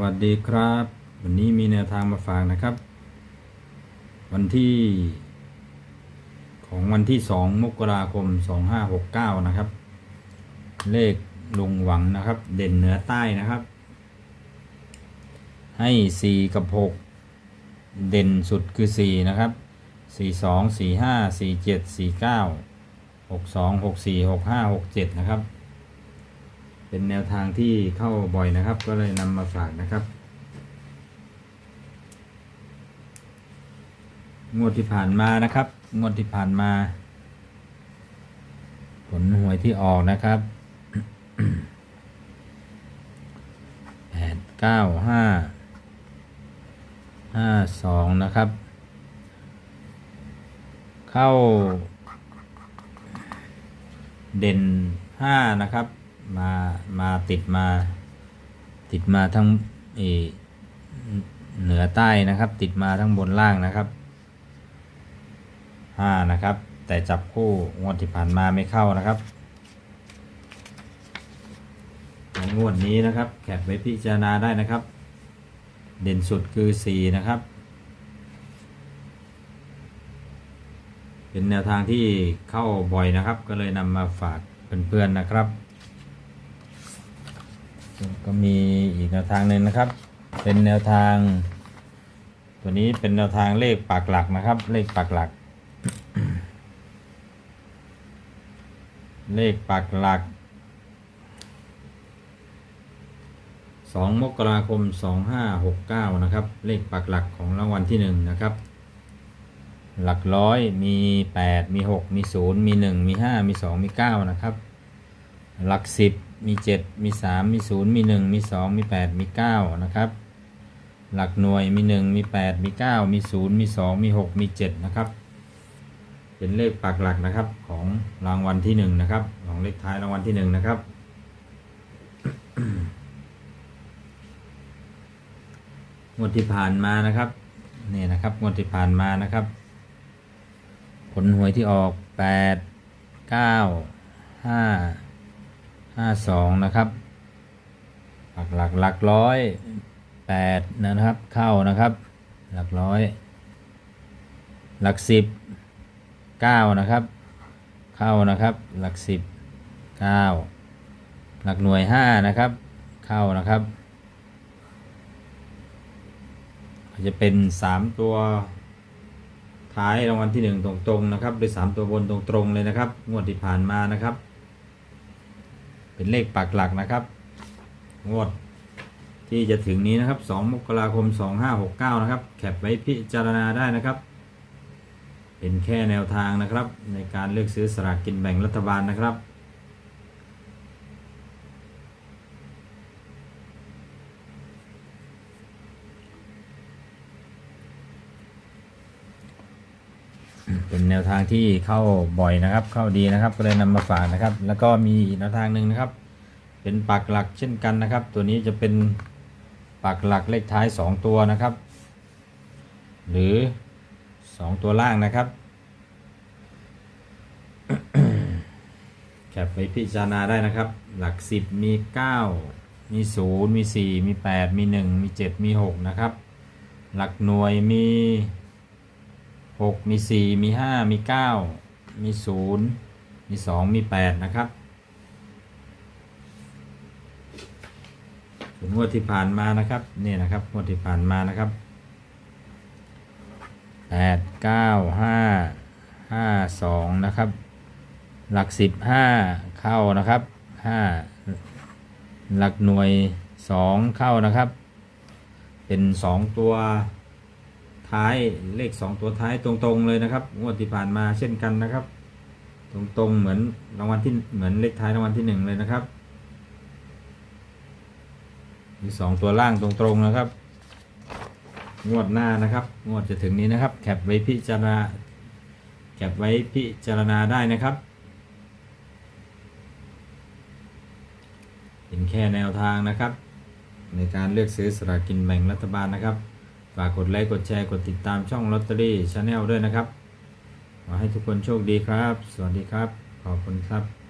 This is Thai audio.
วัสดีครับ วันนี้มีแนวทางมาฝากนะครับ วันที่ของวันที่สองมกราคมสองห้าหกเก้านะครับ เลขลงหวังนะครับ เด่นเหนือใต้นะครับ ให้สี่กับหกเด่นสุดคือสี่นะครับสี่สองสี่ห้าสี่เจ็ดสี่เก้าหกสองหกสี่หกห้าหกเจ็ดนะครับ เป็นแนวทางที่เข้าบ่อยนะครับ ก็เลยนำมาฝากนะครับ งวดที่ผ่านมานะครับ งวดที่ผ่านมา ผลหวยที่ออกนะครับแปดเก้าห้าห้าสองนะครับ เข้า เด่นห้านะครับ มามาติดมาติดมาทั้งเหนือใต้นะครับ ติดมาทั้งบนล่างนะครับห้านะครับ แต่จับคู่งวดที่ผ่านมาไม่เข้านะครับในงวดนี้นะครับแคปไว้พิจารณาได้นะครับ เด่นสุดคือสี่นะครับ เป็นแนวทางที่เข้าบ่อยนะครับ ก็เลยนำมาฝากเพื่อนๆนะครับ ก็มีอีกแนวทางหนึ่งนะครับ เป็นแนวทาง ตัวนี้เป็นแนวทางเลขปากหลักนะครับ เลขปากหลัก เลขปากหลัก 2 มกราคม 2569 นะครับ เลขปากหลักของรางวัลที่ 1 นะครับ หลักร้อยมี 8 มี 6 มี 0 มี 1 มี 5 มี 2 มี 9 นะครับ หลัก10มี7มี3มี0มี1มี2มี8มี9นะครับ หลักหน่วยมี1มี8มี9มี0มี2มี6มี7นะครับ เป็นเลขปากหลักนะครับของรางวัลที่1นะครับ ของเลขท้ายรางวัลที่1นะครับงวดที่ผ่านมานะครับนี่นะครับงวดที่ผ่านมานะครับ ผลหวยที่ออก 8 9 5 5 2นะครับ หลักหลักหลักร้อยแปดนะครับ เข้านะครับ หลักร้อย หลักสิบเก้านะครับ เข้านะครับ หลักสิบเก้าหลักหน่วยห้านะครับ เข้านะครับจะเป็นสามตัวท้ายรางวัลที่หนึ่งตรงๆนะครับเป็นสามตัวบนตรงๆเลยนะครับ งวดที่ผ่านมานะครับ เป็นเลขปักหลักนะครับ งวด ที่จะถึงนี้นะครับ 2 มกราคม 2569 นะครับ แคปไว้พิจารณาได้นะครับ เป็นแค่แนวทางนะครับ ในการเลือกซื้อสลากกินแบ่งรัฐบาลนะครับ เป็นแนวทางที่เข้าบ่อยนะครับ เข้าดีนะครับ ก็เลยนำมาฝากนะครับ แล้วก็มีแนวทางหนึ่งนะครับ เป็นปักหลักเช่นกันนะครับ ตัวนี้จะเป็นปักหลักเลขท้าย 2 ตัวนะครับ หรือ 2 ตัวล่างนะครับแคปไปพิจารณาได้นะครับ หลัก 10 มี 9 มี 0 มี 4 มี 8 มี 1 มี 7 มี 6 นะครับ หลักหน่วยมี 6 มี 4 มี 5 มี 9 มี 0 มี 2 มี 8 นะครับส่วนงวดที่ผ่านมานะครับนี่นะครับงวดที่ผ่านมานะครับแปดเก้าห้าห้าสองนะครับ หลักสิบห้าเข้านะครับห้าหลักหน่วยสองเข้านะครับ เป็นสองตัว ท้ายเลขสองตัวท้ายตรงๆเลยนะครับงวดที่ผ่านมาเช่นกันนะครับ ตรงๆเหมือนรางวัลที่เหมือนเลขท้ายรางวัลที่หนึ่งเลยนะครับมีสองตัวล่างตรงๆนะครับ งวดหน้านะครับ งวดจะถึงนี้นะครับ แคปไว้พิจารณาแคปไว้พิจารณาได้นะครับเป็นแค่แนวทางนะครับ ในการเลือกซื้อสลากกินแบ่งรัฐบาลนะครับ ฝากกดไลค์ กดแชร์ กดติดตามช่องลอตเตอรี่ชาแนลด้วยนะครับ ขอให้ทุกคนโชคดีครับ สวัสดีครับ ขอบคุณครับ